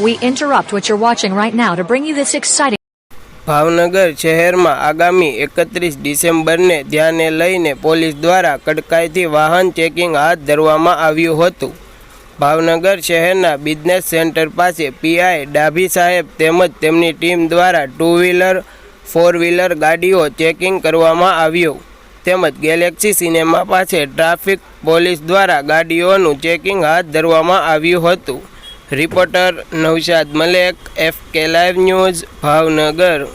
We interrupt what you're watching right now to bring you this exciting Bhavnagar શહેરમાં આગામી એકત્રીસ ડિસેમ્બરને ધ્યાને લઈને પોલીસ દ્વારા કડકાઈથી વાહન ચેકિંગ હાથ ધરવામાં આવ્યું હતું. ભાવનગર શહેરના બિઝનેસ સેન્ટર પાસે પીઆઈ ડાભી સાહેબ તેમજ તેમની ટીમ દ્વારા ટુ વ્હીલર ફોર વ્હીલર ગાડીઓ ચેકિંગ કરવામાં આવ્યું. તેમજ ગેલેક્સી સિનેમા પાસે ટ્રાફિક પોલીસ દ્વારા ગાડીઓનું ચેકિંગ હાથ ધરવામાં આવ્યું હતું. Reporter Naushad Malik F K live news Bhavnagar.